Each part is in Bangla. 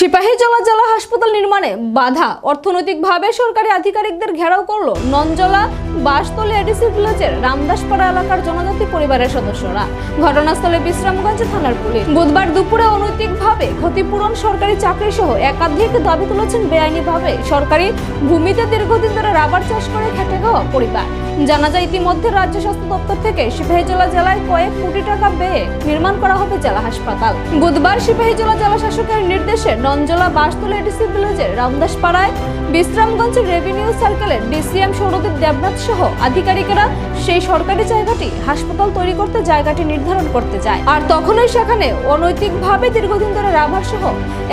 সিপাহীজলা জেলা হাসপাতাল নির্মাণে বাধা। অর্থনৈতিকভাবে সরকারি আধিকারিকদের ঘেরাও করল নঞ্জলা বাসতলী এডিসি ভিলেজের রামদাসপাড়া এলাকার জনজাতি পরিবারের সদস্যরা। ঘটনাস্থলে বিশ্রামগঞ্জ থানার পুলিশ। বুধবার দুপুরে অনৈতিকভাবে ক্ষতিপূরণ সরকারি চাকরি সহ একাধিক দাবি তুলেছেন বেআইনিভাবে। সরকারি ভূমিতে দীর্ঘদিন ধরে রাবার চাষ করে খেটে খাওয়া পরিবার। জানা যায়, ইতিমধ্যে রাজ্য স্বাস্থ্য দপ্তর থেকে সিপাহীজলা জেলায় কয়েক কোটি টাকা ব্যয়ে নির্মাণ করা হবে জেলা হাসপাতাল। বুধবার সিপাহীজলা জেলা শাসকের নির্দেশে নঞ্জলা বাসতলা এডিসি ভিলেজের রামদাসপাড়ায়, বিশ্রামগঞ্জ রেভিনিউ সার্কেলের ডিসিএম সৌরদীপ দেবনাথ সহ আধিকারিকেরা সেই সরকারি জায়গাটি হাসপাতাল তৈরি করতে জায়গাটি নির্ধারণ করতে যায়। আর তখনই সেখানে অনৈতিকভাবে দীর্ঘদিন ধরে রাবার সহ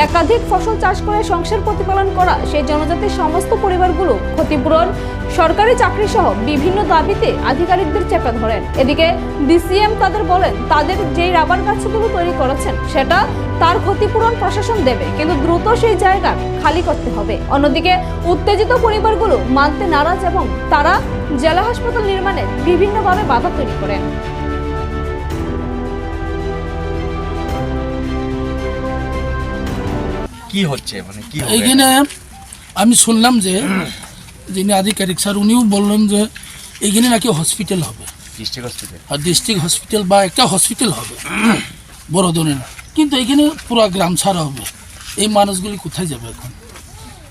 একাধিক ফসল চাষ করে সংসার প্রতিপালন করা সেই জনজাতির সমস্ত পরিবারগুলো ক্ষতিপূরণ সরকারি চাকরি সহ বিভিন্ন দাবিতে আধিকারিকদের চেপে ধরেন। এদিকে ডিসিএম তাদের বলেন তাদের যেই রাবার গাছগুলো তৈরি করেছেন সেটা তার ক্ষতিপূরণ প্রশাসন দেবে কিন্তু দ্রুত সেই জায়গা খালি করতে হবে। অন্যদিকে উত্তেজিত পরিবারগুলো মানতে নারাজ এবং তারা জেলা হাসপাতাল নির্মাণে বিভিন্নভাবে বাধা তৈরি করেন। কি হচ্ছে? মানে কি হবে? এইখানে আমি শুনলাম যে যিনি আধিকারিক স্যার উনিও বললেন যে এইখানে নাকি হসপিটাল হবে ডিস্ট্রিক্ট হসপিটাল আর ডিস্ট্রিক্ট হসপিটাল বা একটা হসপিটাল হবে বড় ধরনের কিন্তু এখানে পুরো গ্রাম ছাড়া হবে এই মানুষগুলি কোথায় যাবে এখন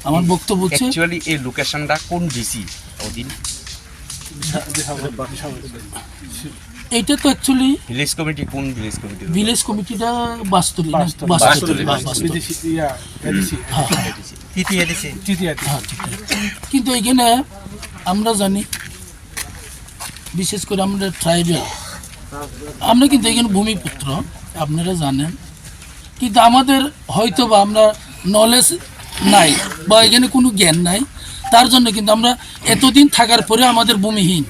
আমার বক্তব্য হচ্ছে অ্যাকচুয়ালি এই লোকেশনটা কোন ডিসি অধীন এইটা তো অ্যাকচুয়ালি ভিলেজ কমিটি কোন ভিলেজ কমিটি ভিলেজ কমিটিটা বাস্তরি না? বাস্তরি, বাস্তরি, হ্যাঁ। কিন্তু এখানে আমরা জানি, বিশেষ করে আমরা ট্রাইবেল, আমরা কিন্তু এখানে ভূমিপুত্র, আপনারা জানেন। কিন্তু আমাদের হয়তো বা আমরা নলেজ নাই বা এখানে কোনো জ্ঞান নাই, তার জন্য কিন্তু আমরা এতদিন থাকার পরে আমাদের ভূমিহীন।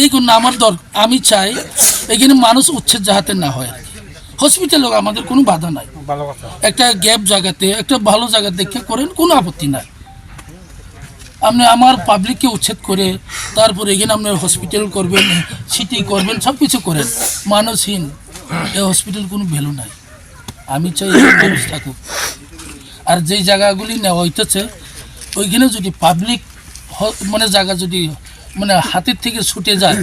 এই জন্য আমার দর আমি চাই এখানে মানুষ উচ্ছেদ যাহাতে না হয়। আর হসপিটাল হোক আমাদের কোনো বাধা নাই। একটা গ্যাপ জায়গাতে একটা ভালো জায়গা দেখে করেন কোনো আপত্তি নাই। আপনি আমার পাবলিককে উচ্ছেদ করে তারপরে এখানে আপনার হসপিটাল করবেন সিটি করবেন সব কিছু করেন। মানুষহীন এই হসপিটাল কোনো ভ্যালু নাই। আমি চাই মানুষ থাকুক। আর যেই জায়গাগুলি নেওয়া হইতেছে ওইখানে যদি পাবলিক মানে জায়গা যদি মানে হাতের থেকে ছুটে যায়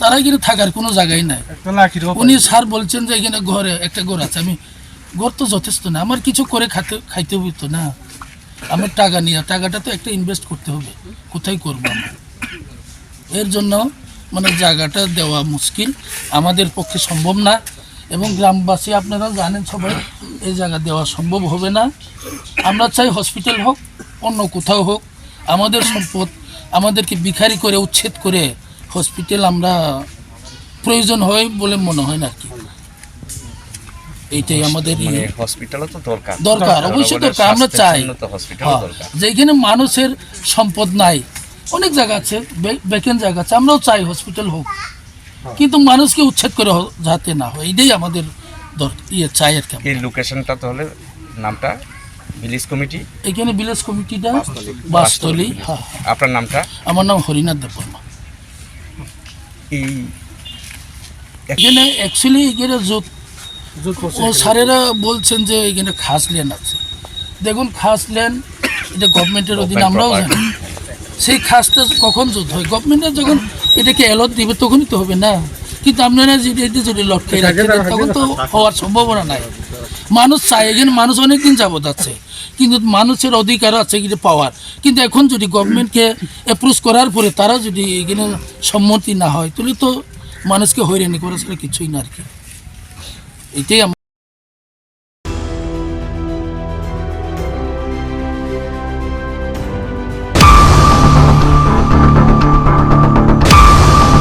তারা কিন্তু থাকার কোনো জায়গাই নাই। উনি স্যার বলছেন যে এখানে ঘরে একটা ঘর আছে। আমি ঘর তো যথেষ্ট না। আমার কিছু করে খাতে খাইতে হইতো না। আমার টাকা নিয়ে টাকাটা তো একটা ইনভেস্ট করতে হবে। কোথায় করব আমরা? এর জন্য মানে জায়গাটা দেওয়া মুশকিল। আমাদের পক্ষে সম্ভব না। এবং গ্রামবাসী আপনারা জানেন সবাই এই জায়গা দেওয়া সম্ভব হবে না। আমরা চাই হসপিটাল হোক অন্য কোথাও হোক। আমাদের সম্পদ আমাদেরকে বিখারি করে উচ্ছেদ করে হসপিটাল আমরা প্রয়োজন হয় বলে মনে হয় না আর কি। এইটাই আমাদের মানে ইয়ে। হসপিটালও তো দরকার। দরকার অবশ্যই দরকার আমরা চাই। হ্যাঁ, দরকার। যেখানে মানুষের সম্পদ নাই অনেক জায়গা আছে বেকেন জায়গা আছে আমরাও চাই হসপিটাল হোক। কিন্তু মানুষকে উচ্ছেদ করে যাতে না হয় এটাই আমাদের দর- ইয়ে চাই আর কি এই লোকেশনটা তাহলে নামটা? ভিলেজ কমিটি এখানে ভিলেজ কমিটিটা বাসতলি হ্যাঁ হ্যাঁ। আপনার নামটা? আমার নাম হরিনাথ দেববর্মা। এই এখানে অ্যাকচুয়ালি এখানে জুত ও স্যারেরা বলছেন যে এখানে খাস ল্যান্ড আছে। দেখুন খাস লেন এটা গভর্নমেন্টের অধীনে আমরাও জানি। সেই খাসটা কখন যুদ্ধ হয় গভর্নমেন্টের যখন এটাকে অ্যালট দিবে তখনই তো হবে না। কিন্তু আপনারা যদি যদি লটকাই রাখেন তখন তো হওয়ার সম্ভাবনা নাই। মানুষ চায় এখানে মানুষ অনেকদিন যাবত আছে। কিন্তু মানুষের অধিকার আছে কিন্তু পাওয়ার কিন্তু এখন যদি গভর্নমেন্টকে অ্যাপ্রোচ করার পরে তারা যদি এখানে সম্মতি না হয় তাহলে তো মানুষকে হয়রানি করা ছাড়া কিছুই না আর কি। এটাই